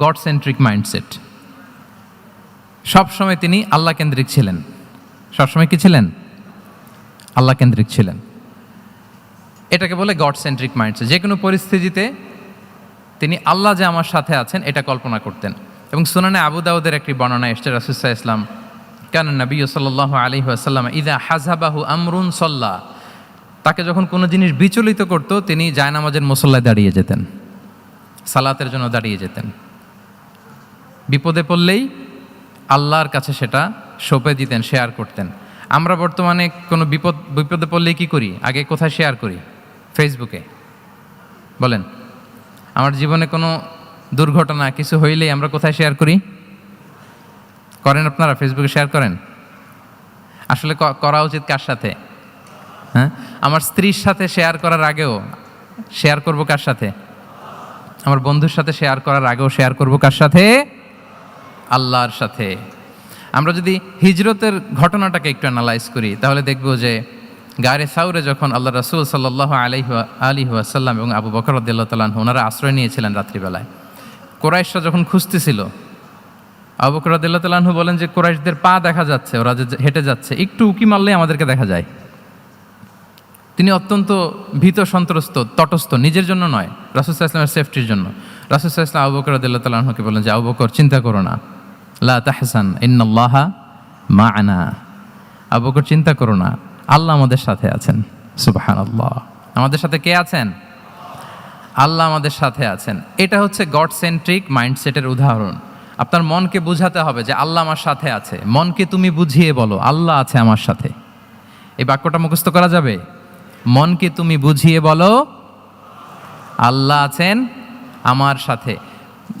God centric mindset সবসময় তিনি আল্লাহ কেন্দ্রিক ছিলেন। সবসময় কি ছিলেন? আল্লাহ কেন্দ্রিক ছিলেন। এটাকে বলে গড সেন্ট্রিক মাইন্ডসেট যে কোনো পরিস্থিতিতে তিনি আল্লাহ যে আমার সাথে আছেন, এটা কল্পনা করতেন। এবং সুনানে আবু দাউদের একটি বর্ণনা এসছে রাসুসাহ ইসলাম কেন নবী সাল্লাহ আলী আসাল্লাম ইদা হাজাবাহু আমরুন সল্লাহ তাকে যখন কোনো জিনিস বিচলিত করত, তিনি জায়নামাজের মুসল্লায় দাঁড়িয়ে যেতেন। সালাতের জন্য দাঁড়িয়ে যেতেন। বিপদে পড়লেই আল্লাহর কাছে সেটা সঁপে দিতেন শেয়ার করতেন। আমরা বর্তমানে কোনো বিপদ, বিপদে পড়লেই কি করি? আগে কোথায় শেয়ার করি? ফেসবুকে বলেন, আমার জীবনে কোনো দুর্ঘটনা, কিছু হইলেই আমরা কোথায় শেয়ার করি? করেন আপনারা ফেসবুকে শেয়ার করেন? আসলে করা উচিত কার সাথে? হ্যাঁ? আমার স্ত্রীর সাথে শেয়ার করার আগেও শেয়ার করব কার সাথে? আমার বন্ধুর সাথে শেয়ার করার আগেও শেয়ার করব কার সাথে? আল্লাহর সাথে। আমরা যদি হিজরতের ঘটনাটাকে একটু অ্যানালাইজ করি, তাহলে দেখব যে গায়ে সাউরে যখন আল্লাহ রসুল সাল্লাহ আলহি আলী আসাল্লাম এবং আবু বকর রদ্দাল্লাহ তালাহ ওনারা আশ্রয় নিয়েছিলেন রাত্রিবেলায়। কোরাইশরা যখন খুঁজতেছিল, আবু বকর রদ্দাল্লাহ তালাহু বলেন যে কোরাইশদের পা দেখা যাচ্ছে, ওরা যে হেঁটে যাচ্ছে, একটু উকি মারলেই আমাদেরকে দেখা যায়। তিনি অত্যন্ত ভীত, সন্ত্রস্ত, তটস্থ, নিজের জন্য নয় রাসুসাহ ইসলামের সেফটির জন্য। রাসুসাহ ইসলাম আবু বকর আদিল্লাহ তালাহকে বলেন যে, আবু বকর, চিন্তা করো না। লা তাহসান, ইন্নাল্লাহা মা আনা আবু চিন্তা করো না, আল্লাহ আমাদের সাথে আছেন। সুবাহান আল্লাহ আমাদের সাথে কে আছেন? আল্লাহ আমাদের সাথে আছেন। এটা হচ্ছে গড সেন্ট্রিক মাইন্ডসেটের উদাহরণ। আপনার মনকে বুঝাতে হবে যে আল্লাহ আমার সাথে আছে। মনকে তুমি বুঝিয়ে বলো, আল্লাহ আছে আমার সাথে। এই বাক্যটা মুখস্থ করা যাবে? মনকে তুমি বুঝিয়ে বলো, আল্লাহ আছেন আমার সাথে।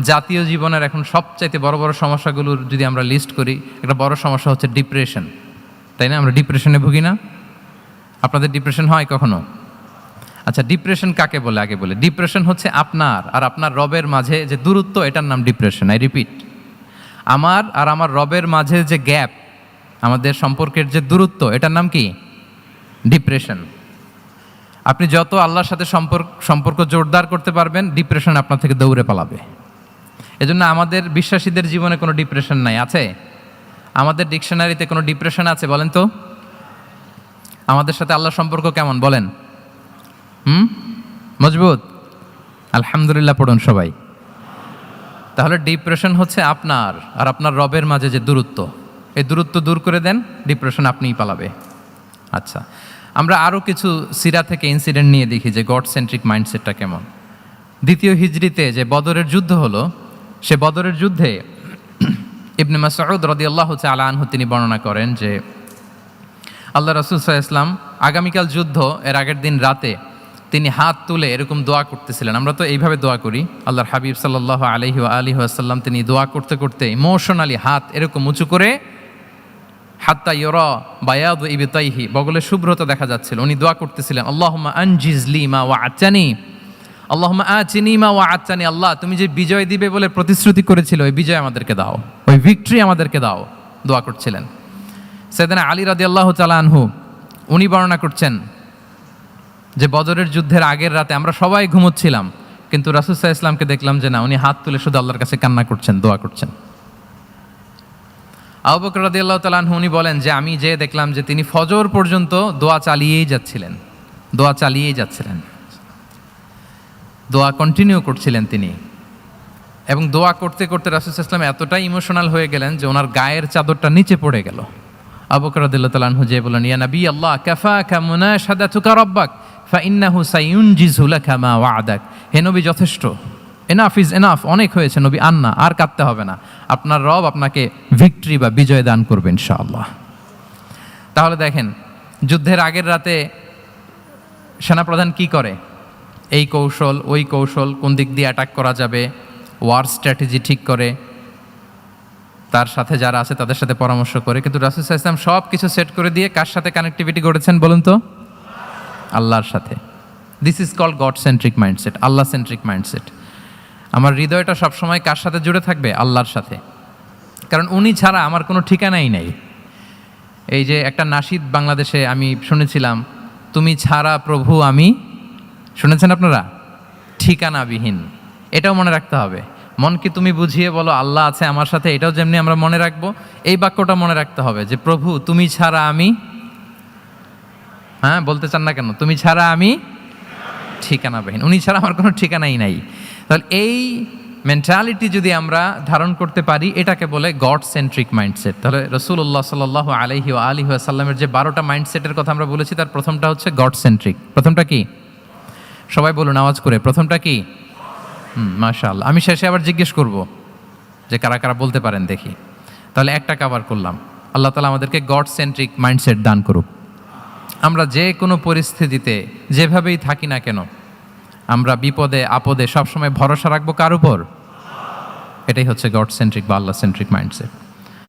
জাতীয় জীবনের এখন সবচাইতে বড় বড় সমস্যাগুলোর যদি আমরা লিস্ট করি, একটা বড় সমস্যা হচ্ছে ডিপ্রেশন তাই না? আমরা ডিপ্রেশনে ভুগি না? আপনাদের ডিপ্রেশন হয় কখনো? আচ্ছা ডিপ্রেশন কাকে বলে? আগে বলে। ডিপ্রেশন হচ্ছে আপনার আর আপনার রবের মাঝে যে দূরত্ব, এটার নাম ডিপ্রেশন আই রিপিট আমার আর আমার রবের মাঝে যে গ্যাপ আমাদের সম্পর্কের যে দূরত্ব, এটার নাম কি? ডিপ্রেশন আপনি যত আল্লাহর সাথে সম্পর্ক সম্পর্ক জোরদার করতে পারবেন ডিপ্রেশন আপনার থেকে দৌড়ে পালাবে। এজন্য আমাদের বিশ্বাসীদের জীবনে কোনো ডিপ্রেশন নাই, আছে? আমাদের ডিকশনারিতে কোনো ডিপ্রেশন আছে বলেন তো? আমাদের সাথে আল্লাহ সম্পর্ক কেমন বলেন? হুম? মজবুত? আলহামদুলিল্লাহ পড়ুন সবাই। তাহলে ডিপ্রেশন হচ্ছে আপনার আর আপনার রবের মাঝে যে দূরত্ব। এই দূরত্ব দূর করে দেন ডিপ্রেশন আপনিই পালাবে। আচ্ছা আমরা আরও কিছু সিরা থেকে ইনসিডেন্ট নিয়ে দেখি যে গড সেন্ট্রিক মাইন্ডসেটটা কেমন। দ্বিতীয় হিজড়িতে যে বদরের যুদ্ধ হলো সে বদরের যুদ্ধে ইবনে মাসউদ রদিয়াল্লাহু তাআলা আনহু তিনি বর্ণনা করেন যে, আল্লাহ রাসূল ইসলাম আগামীকাল যুদ্ধ এর আগের দিন রাতে তিনি হাত তুলে এরকম দোয়া করতেছিলেন। আমরা তো এইভাবে দোয়া করি, আল্লাহর হাবিব সাল্লাল্লাহু আলহি ওয়া আলিহি ওয়াসাল্লাম তিনি দোয়া করতে করতে ইমোশনালি হাত এরকম উঁচু করে, হাত্তা ইয়রা বায়াদ ইবিতাইহি বগলে শুভ্রতা দেখা যাচ্ছিল। উনি দোয়া করতেছিলেন, আল্লাহুম্মা আনজিজলি মা ওয়া আচানি আল্লাহুম্মা আচিনি মা ওয়া আচানি আল্লাহ, তুমি যে বিজয় দিবে বলে প্রতিশ্রুতি করেছিল, ওই বিজয় আমাদেরকে দাও। ওই ভিক্টরি আমাদেরকে দাও। দোয়া করছিলেন। সেদিনা আলী রাদি আল্লাহ আনহু, উনি বর্ণনা করছেন যে বদরের যুদ্ধের আগের রাতে আমরা সবাই ঘুমোচ্ছিলাম, কিন্তু রাসুসাহ ইসলামকে দেখলাম যে না, উনি হাত তুলে শুধু আল্লাহর কাছে কান্না করছেন, দোয়া করছেন। আবু বকর রাদিয়াল্লাহু তাআলা উনি বলেন যে আমি যে দেখলাম যে তিনি ফজর পর্যন্ত দোয়া চালিয়েই যাচ্ছিলেন, দোয়া চালিয়েই যাচ্ছিলেন। দোয়া কন্টিনিউ করছিলেন তিনি। এবং দোয়া করতে করতে রাসুল ইসলাম এতটাই ইমোশনাল হয়ে গেলেন যে ওনার গায়ের চাদরটা নিচে পড়ে গেল। আবু বকর রাদিয়াল্লাহু তাআলা আনহু যে বলেন ইয়া নবী আল্লাহ, কাফাকা মুনাশাদাতুকা রাব্বাক, ফাইন্নাহু সাইউনজিজু লাকা মা ওয়া'দাক। হে নবী, যথেষ্ট। এনাফ ইজ এনাফ অনেক হয়েছে নবী আন্না আর কাঁদতে হবে না। আপনার রব আপনাকে ভিক্টরি বা বিজয় দান করবে ইনশাআল্লাহ। তাহলে দেখেন, যুদ্ধের আগের রাতে সেনাপ্রধান কি করে? এই কৌশল, ওই কৌশল কোন দিক দিয়ে অ্যাটাক করা যাবে ওয়ার স্ট্র্যাটেজি ঠিক করে, তার সাথে যারা আছে তাদের সাথে পরামর্শ করে। কিন্তু রাসুল ইসলাম সব কিছু সেট করে দিয়ে কার সাথে কানেক্টিভিটি করেছেন বলুন তো? আল্লাহর সাথে। This is call God centric mindset Allah centric mindset আমার হৃদয়টা সবসময় কার সাথে জুড়ে থাকবে? আল্লাহর সাথে। কারণ উনি ছাড়া আমার কোনো ঠিকানাই নাই। এই যে একটা নাসিদ বাংলাদেশে আমি শুনেছিলাম, তুমি ছাড়া প্রভু আমি শুনেছেন আপনারা? ঠিকানাবিহীন। এটাও মনে রাখতে হবে। মনকে তুমি বুঝিয়ে বলো, আল্লাহ আছে আমার সাথে, এটাও যেমনি আমরা মনে রাখব, এই বাক্যটা মনে রাখতে হবে যে, প্রভু, তুমি ছাড়া আমি হ্যাঁ বলতে চান না কেন? তুমি ছাড়া আমি ঠিকানাবিহীন। উনি ছাড়া আমার কোনো ঠিকানাই নাই। তাহলে এই মেন্টালিটি যদি আমরা ধারণ করতে পারি, এটাকে বলে গড সেন্ট্রিক মাইন্ডসেট তাহলে রসুল্লাহ সাল আলহি আলী আসাল্লামের যে বারোটা মাইন্ডসেটের কথা আমরা বলেছি, তার প্রথমটা হচ্ছে গড সেন্ট্রিক প্রথমটা কি? সবাই বলুন, আওয়াজ করে। প্রথমটা কি? হুম মাশাল আমি শেষে আবার জিজ্ঞেস করব যে কারা কারা বলতে পারেন দেখি। তাহলে একটা কাভার করলাম। আল্লাহ তালা আমাদেরকে গড সেন্ট্রিক মাইন্ডসেট দান করুক। আমরা যে কোনো পরিস্থিতিতে, যেভাবেই থাকি না কেন, আমরা বিপদে, আপদে সবসময় ভরসা রাখব কার উপর? এটাই হচ্ছে গড সেন্ট্রিক বা আল্লাহ সেন্ট্রিক মাইন্ডসেট